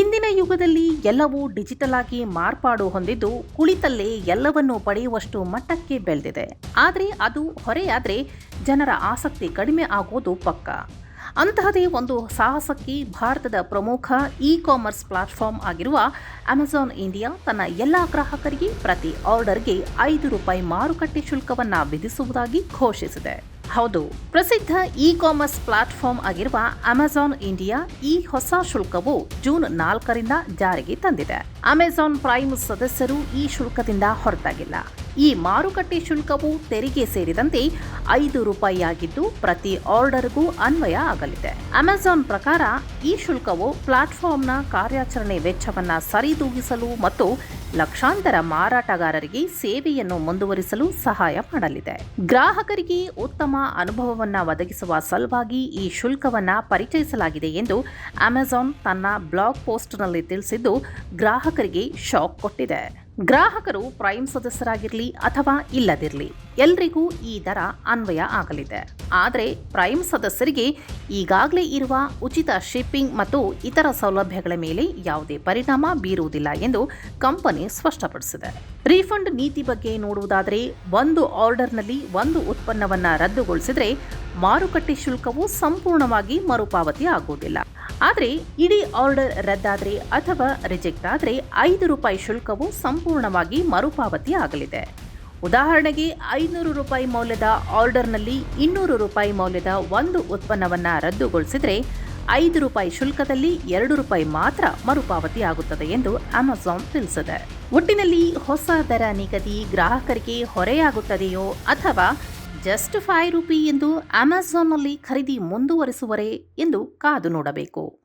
ಯುಗದಲ್ಲಿ ಎಲ್ಲವೂ ಡಿಜಿಟಲ್ ಆಗಿ ಮಾರ್ಪಾಡು ಹೊಂದಿದ್ದು ಕುಳಿತಲ್ಲೇ ಎಲ್ಲವನ್ನೂ ಪಡೆಯುವಷ್ಟು ಮಟ್ಟಕ್ಕೆ ಬೆಳೆದಿದೆ. ಆದರೆ ಅದು ಹೊರೆಯಾದರೆ ಜನರ ಆಸಕ್ತಿ ಕಡಿಮೆ ಆಗೋದು ಪಕ್ಕ. ಅಂತಹದೇ ಒಂದು ಸಾಹಸಕ್ಕೆ ಭಾರತದ ಪ್ರಮುಖ ಇ ಕಾಮರ್ಸ್ ಪ್ಲಾಟ್ಫಾರ್ಮ್ ಆಗಿರುವ ಅಮೆಜಾನ್ ಇಂಡಿಯಾ ತನ್ನ ಎಲ್ಲ ಗ್ರಾಹಕರಿಗೆ ಪ್ರತಿ ಆರ್ಡರ್ಗೆ ಐದು ರೂಪಾಯಿ ಮಾರುಕಟ್ಟೆ ಶುಲ್ಕವನ್ನು ವಿಧಿಸುವುದಾಗಿ ಘೋಷಿಸಿದೆ. ಹೌದು. ಪ್ರಸಿದ್ಧ ಇ ಕಾಮರ್ಸ್ ಪ್ಲಾಟ್ಫಾರ್ಮ್ ಆಗಿರುವ ಅಮೆಜಾನ್ ಇಂಡಿಯಾ ಈ ಹೊಸ ಶುಲ್ಕವು ಜೂನ್ ನಾಲ್ಕರಿಂದ ಜಾರಿಗೆ ತಂದಿದೆ. ಅಮೆಜಾನ್ ಪ್ರೈಮ್ ಸದಸ್ಯರು ಈ ಶುಲ್ಕದಿಂದ ಹೊರತಾಗಿಲ್ಲ. ಈ ಮಾರುಕಟ್ಟೆ ಶುಲ್ಕವು ತೆರಿಗೆ ಸೇರಿದಂತೆ ಐದು ರೂಪಾಯಿಯಾಗಿದ್ದು ಪ್ರತಿ ಆರ್ಡರ್ಗೂ ಅನ್ವಯ ಆಗಲಿದೆ. ಅಮೆಜಾನ್ ಪ್ರಕಾರ ಈ ಶುಲ್ಕವು ಪ್ಲಾಟ್ಫಾರ್ಮ್ನ ಕಾರ್ಯಾಚರಣೆ ವೆಚ್ಚವನ್ನು ಸರಿದೂಗಿಸಲು ಮತ್ತು ಲಕ್ಷಾಂತರ ಮಾರಾಟಗಾರರಿಗೆ ಸೇವೆಯನ್ನು ಮುಂದುವರಿಸಲು ಸಹಾಯ ಮಾಡಲಿದೆ. ಗ್ರಾಹಕರಿಗೆ ಉತ್ತಮ ಅನುಭವವನ್ನ ಒದಗಿಸುವ ಸಲುವಾಗಿ ಈ ಶುಲ್ಕವನ್ನ ಪರಿಚಯಿಸಲಾಗಿದೆ ಎಂದು ಅಮೆಜಾನ್ ತನ್ನ ಬ್ಲಾಗ್ ಪೋಸ್ಟ್ನಲ್ಲಿ ತಿಳಿಸಿದ್ದು, ಗ್ರಾಹಕರಿಗೆ ಶಾಕ್ ಕೊಟ್ಟಿದೆ. ಗ್ರಾಹಕರು ಪ್ರೈಮ್ ಸದಸ್ಯರಾಗಿರಲಿ ಅಥವಾ ಇಲ್ಲದಿರಲಿ, ಎಲ್ರಿಗೂ ಈ ದರ ಅನ್ವಯ ಆಗಲಿದೆ. ಆದರೆ ಪ್ರೈಮ್ ಸದಸ್ಯರಿಗೆ ಈಗಾಗಲೇ ಇರುವ ಉಚಿತ ಶಿಪ್ಪಿಂಗ್ ಮತ್ತು ಇತರ ಸೌಲಭ್ಯಗಳ ಮೇಲೆ ಯಾವುದೇ ಪರಿಣಾಮ ಬೀರುವುದಿಲ್ಲ ಎಂದು ಕಂಪನಿ ಸ್ಪಷ್ಟಪಡಿಸಿದೆ. ರೀಫಂಡ್ ನೀತಿ ಬಗ್ಗೆ ನೋಡುವುದಾದರೆ, ಒಂದು ಆರ್ಡರ್ನಲ್ಲಿ ಒಂದು ಉತ್ಪನ್ನವನ್ನು ರದ್ದುಗೊಳಿಸಿದರೆ ಮಾರುಕಟ್ಟೆ ಶುಲ್ಕವು ಸಂಪೂರ್ಣವಾಗಿ ಮರುಪಾವತಿ ಆಗುವುದಿಲ್ಲ ಆದರೆ ಇಡೀ ಆರ್ಡರ್ ರದ್ದಾದರೆ ಅಥವಾ ರಿಜೆಕ್ಟ್ ಆದರೆ ಐದು ರೂಪಾಯಿ ಶುಲ್ಕವು ಸಂಪೂರ್ಣವಾಗಿ ಮರುಪಾವತಿ ಆಗಲಿದೆ. ಉದಾಹರಣೆಗೆ, ಐನೂರು ರೂಪಾಯಿ ಮೌಲ್ಯದ ಆರ್ಡರ್ನಲ್ಲಿ ಇನ್ನೂರು ರೂಪಾಯಿ ಮೌಲ್ಯದ ಒಂದು ಉತ್ಪನ್ನವನ್ನು ರದ್ದುಗೊಳಿಸಿದರೆ ಐದು ರೂಪಾಯಿ ಶುಲ್ಕದಲ್ಲಿ ಎರಡು ರೂಪಾಯಿ ಮಾತ್ರ ಮರುಪಾವತಿ ಆಗುತ್ತದೆ ಎಂದು ಅಮೆಜಾನ್ ತಿಳಿಸಿದೆ. ಒಟ್ಟಿನಲ್ಲಿ ಹೊಸ ದರ ನಿಗದಿ ಗ್ರಾಹಕರಿಗೆ ಹೊರೆಯಾಗುತ್ತದೆಯೋ ಅಥವಾ ಜಸ್ಟ್ ಫೈವ್ ರೂಪಿ ಎಂದು ಅಮೆಜಾನ್ನಲ್ಲಿ ಖರೀದಿ ಮುಂದುವರಿಸುವರೇ ಎಂದು ಕಾದು ನೋಡಬೇಕು.